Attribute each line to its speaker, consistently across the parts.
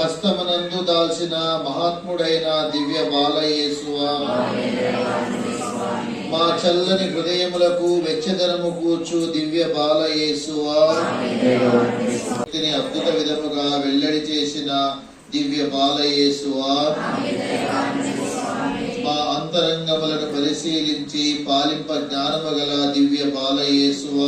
Speaker 1: హస్తమనందు దాల్చిన మహాత్ముడైన దివ్య బాలయేసువ మా చల్లని హృదయములకు వెచ్చదనము కూర్చు దివ్య బాలయేసువ అద్భుత విధముగా వెల్లడి చేసిన దివ్య బాలయేసువ మా అంతరంగములను పరిశీలించి పాలింప జ్ఞానము గల దివ్య బాలయేసువ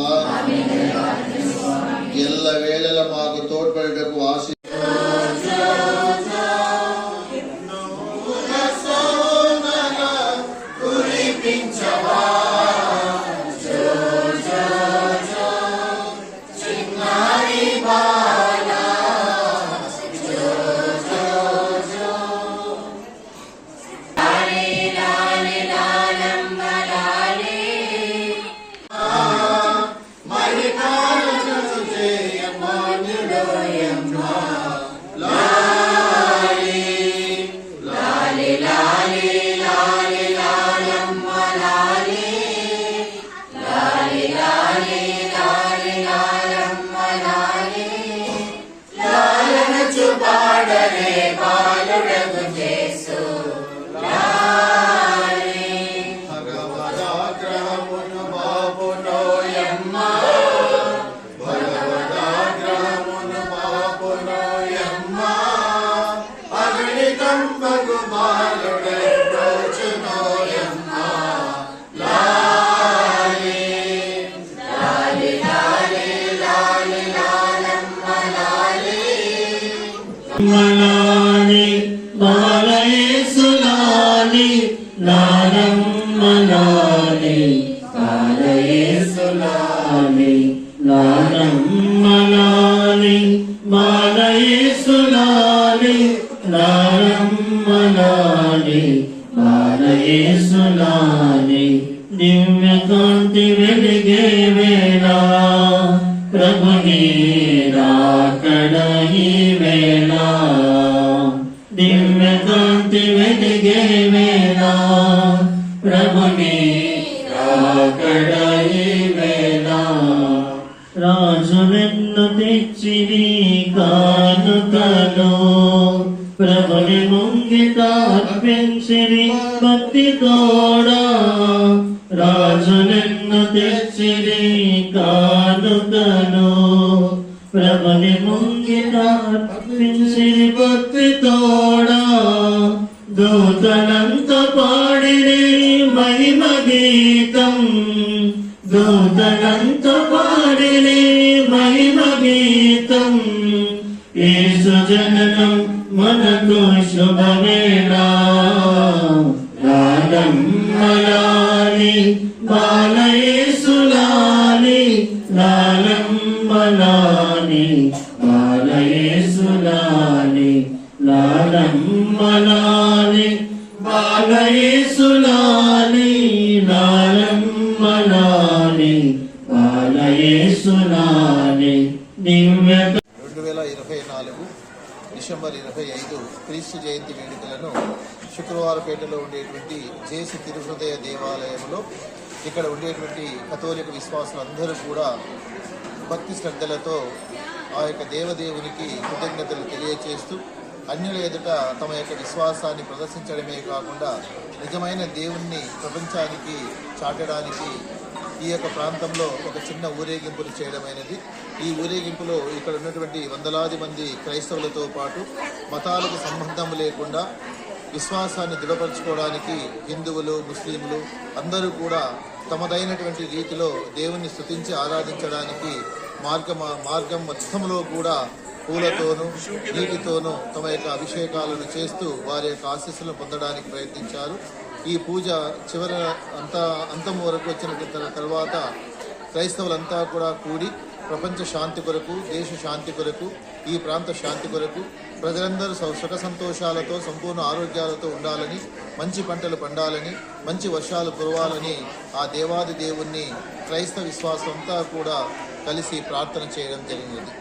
Speaker 2: మలాని బాలయేసులాని నారం బాలయేసులాని నారం బాలయేసులాని నారం బాలయేసులాని దివ్య వెలిగే వేళ ప్రభుని ప్రభుని రాకడ ఈ కానుకలో ప్రభుని ముంగిట అర్పించిరి భక్తి తోడా రాజునెన్ను తెచ్చిరి కానుకలో ప్రభుని ముంగిట అర్పించిరి భక్తి తోడా దూతలంత పాడిరి మహిమ గీతం. దూతలంత పాడిరి మహిమ గీతం. యేసు జననం మనకు శుభవేళ రాగం బాలయేసులాలి లాలం మలాలి బాలయేసులాలి లాలం
Speaker 1: రెండు వేల ఇరవై నాలుగు డిసెంబర్ ఇరవై ఐదు క్రీస్తు జయంతి వేడుకలను శుక్రవారపేటలో ఉండేటువంటి జేసి తిరుహృదయ దేవాలయంలో ఇక్కడ ఉండేటువంటి కథోలిక విశ్వాసులందరూ కూడా భక్తి శ్రద్ధలతో ఆ యొక్క దేవదేవునికి కృతజ్ఞతలు తెలియచేస్తూ అన్యుల ఎదుట తమ యొక్క విశ్వాసాన్ని ప్రదర్శించడమే కాకుండా నిజమైన దేవుణ్ణి ప్రపంచానికి చాటడానికి ఈ యొక్క ప్రాంతంలో ఒక చిన్న ఊరేగింపులు చేయడమైనది. ఈ ఊరేగింపులో ఇక్కడ ఉన్నటువంటి వందలాది మంది క్రైస్తవులతో పాటు మతాలకు సంబంధం లేకుండా విశ్వాసాన్ని దృఢపరచుకోవడానికి హిందువులు ముస్లింలు అందరూ కూడా తమదైనటువంటి రీతిలో దేవుణ్ణి స్తుతించి ఆరాధించడానికి మార్గం మార్గం మొత్తంలో కూడా పూలతోనూ నీటితోనూ తమ యొక్క అభిషేకాలను చేస్తూ వారి యొక్క ఆశీస్సులను పొందడానికి ప్రయత్నించారు. ఈ పూజ చివర అంతా అంతం వరకు వచ్చిన తర్వాత క్రైస్తవులంతా కూడా కూడి ప్రపంచ శాంతి కొరకు దేశ శాంతి కొరకు ఈ ప్రాంత శాంతి కొరకు ప్రజలందరూ సుఖ సంతోషాలతో సంపూర్ణ ఆరోగ్యాలతో ఉండాలని మంచి పంటలు పండాలని మంచి వర్షాలు కురవాలని ఆ దేవాది దేవుణ్ణి క్రైస్తవ విశ్వాసం అంతా కూడా కలిసి ప్రార్థన చేయడం జరిగినది